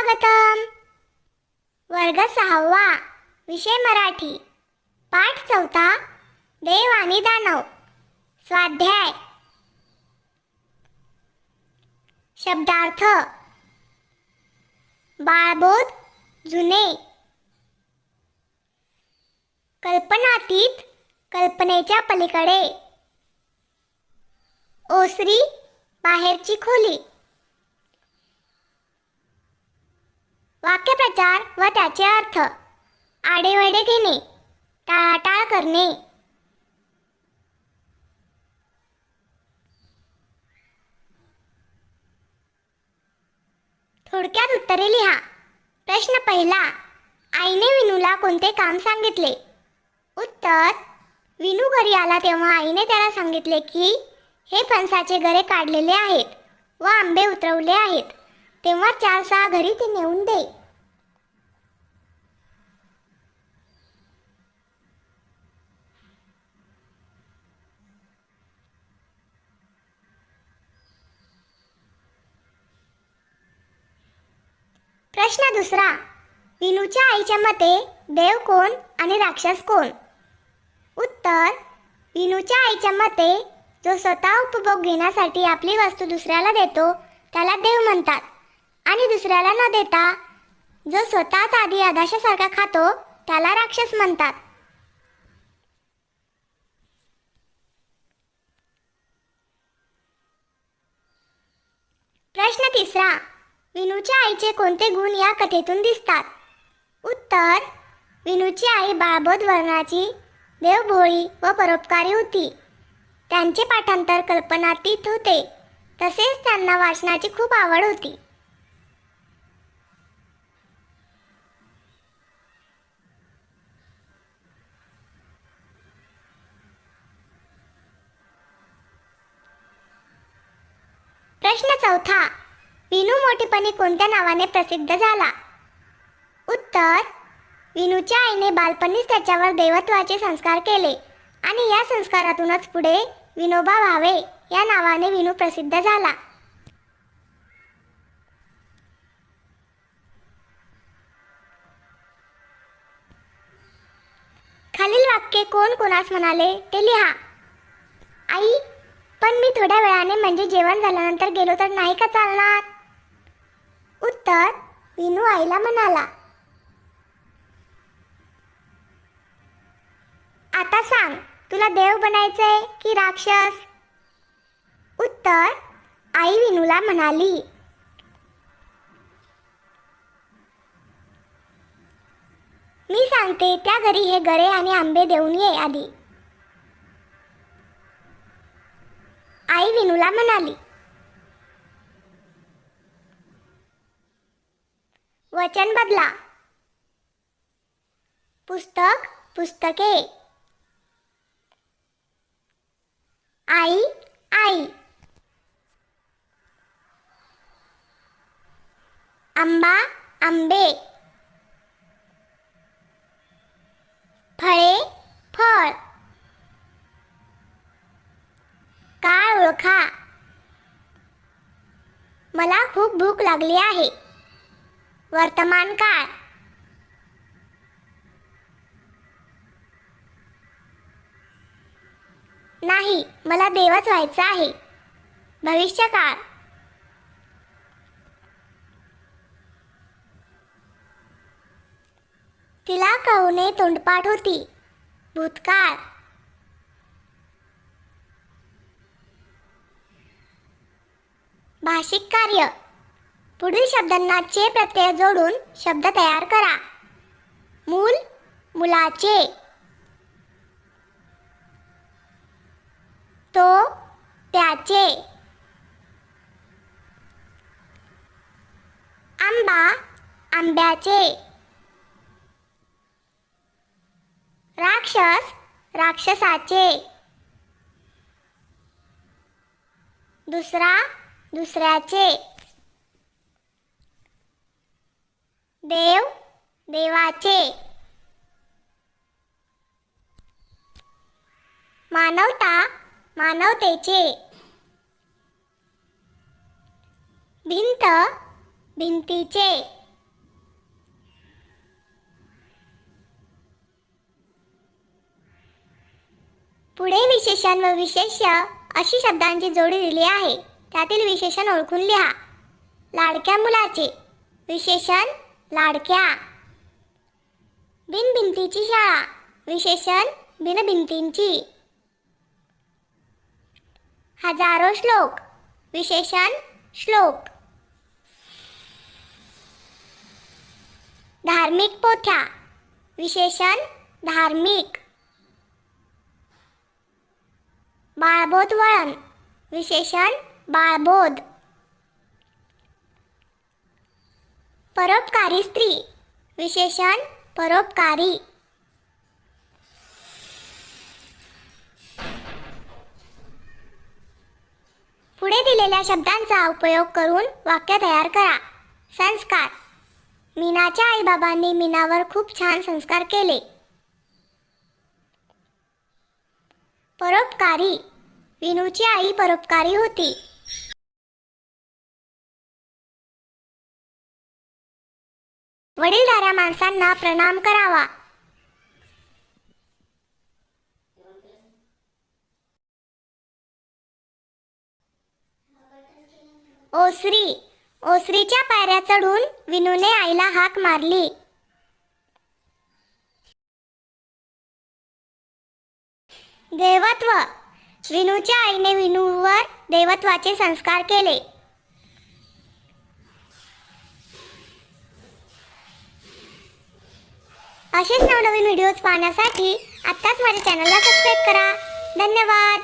स्वागतम. वर्ग सहावा विषय मराठी पाठ चौथा देव आणि दानव स्वाध्याय. शब्दार्थ बाळबोध जुने. कल्पनातीत कल्पनेच्या पलीकडे. ओसरी बाहेरची खोली. वाक्यप्रचार व त्याचे अर्थ. आडेवडे घेणे टाळाटाळ करणे. थोडक्यात उत्तरे लिहा. प्रश्न पहिला आईने विनूला कोणते काम सांगितले? उत्तर विनू घरी आला तेव्हा आईने त्याला सांगितले की हे फणसाचे गरे काढलेले आहेत व आंबे उतरवले आहेत. तेव्हा चार सहा घरी ते नेऊन दे. प्रश्न दुसरा. विनूच्या आईच्या मते देव कोण आणि राक्षस कोण? उत्तर. विनूच्या आईच्या मते जो स्वतः उपभोग घेण्यासाठी आपली वस्तू दुसऱ्याला देतो त्याला देव म्हणतात. आणि दुसऱ्याला न देता जो स्वतःच आधी आधाशासारखा खातो त्याला राक्षस म्हणतात. प्रश्न तिसरा विनूच्या आईचे कोणते गुण या कथेतून दिसतात? उत्तर विनूची आई बाळबोध वर्णाची देवभोळी व परोपकारी होती. त्यांचे पाठांतर कल्पनातीत होते. तसेच त्यांना वाचनाची खूप आवड होती. प्रश्न चौथा. विनू मोठेपणी कोणत्या नावाने प्रसिद्ध झाला? उत्तर विनूच्या आईने बालपणीच त्याच्यावर देवत्वाचे संस्कार केले आणि या संस्कारातूनच पुढे विनोबा भावे या नावाने विनू प्रसिद्ध झाला. खालील वाक्य कोण कोणास म्हणाले ते लिहा. आई पण मी थोड्या वेळाने म्हणजे जेवण झाल्यानंतर गेलो तर नाही का चालणार? उत्तर विनू आईला म्हणाला. आता सांग तुला देव बनायचंय की राक्षस? उत्तर आई विनूला म्हणाली. मी सांगते त्या घरी हे गरे आणि आंबे देऊन ये आधी. आई विनूला म्हणाली. वचन बदला. पुस्तक पुस्तके आई आई. आंबा आंबे. फळे फळ. काळ मला खूप भूक लागली आहे. वर्तमान काळ. नाही मला देवच व्हायचं आहे. भविष्य काळ तिला कळूने तोंडपाठ होती. भूतकाळ. भाषिक कार्य. पुढील शब्दांना चे प्रत्यय जोडून शब्द तयार करा. मूल मुलाचे. तो त्याचे. आंबा आंब्याचे. राक्षस राक्षसाचे. दुसरा दुसऱ्याचे. देव देवाचे. मानवता मानवतेचे. भिंत भिंतीचे. पुढे विशेषण व विशेष अशी शब्दांची जोडी दिली आहे. त्यातील विशेषण ओळखून लिहा. लाडक्या मुलाचे. विशेषण लाडक्या. बिनभिंतीची शाळा. विशेषण बिनभिंतींची. हजारो श्लोक. विशेषण श्लोक. धार्मिक पोथ्या. विशेषण धार्मिक. बाळबोध वळण. विशेषण बाळबोध. परोपकारी स्त्री. विशेषण परोपकारी. पुढे दिलेल्या शब्दांचा उपयोग करून वाक्य तयार करा. संस्कार. मीनाच्या आईबाबांनी मीनावर खूप छान संस्कार केले. परोपकारी. विनूची आई परोपकारी होती. वडीलधाऱ्या माणसांना प्रणाम करावा. ओसरी ओसरीच्या पायऱ्या चढून विनूने आईला हाक मारली. देवत्व विनूच्या आईने विनूवर देवत्वाचे संस्कार केले. असेच नवनवीन व्हिडिओज पाहण्यासाठी आत्ताच माझ्या चॅनलला सबस्क्राईब करा. धन्यवाद.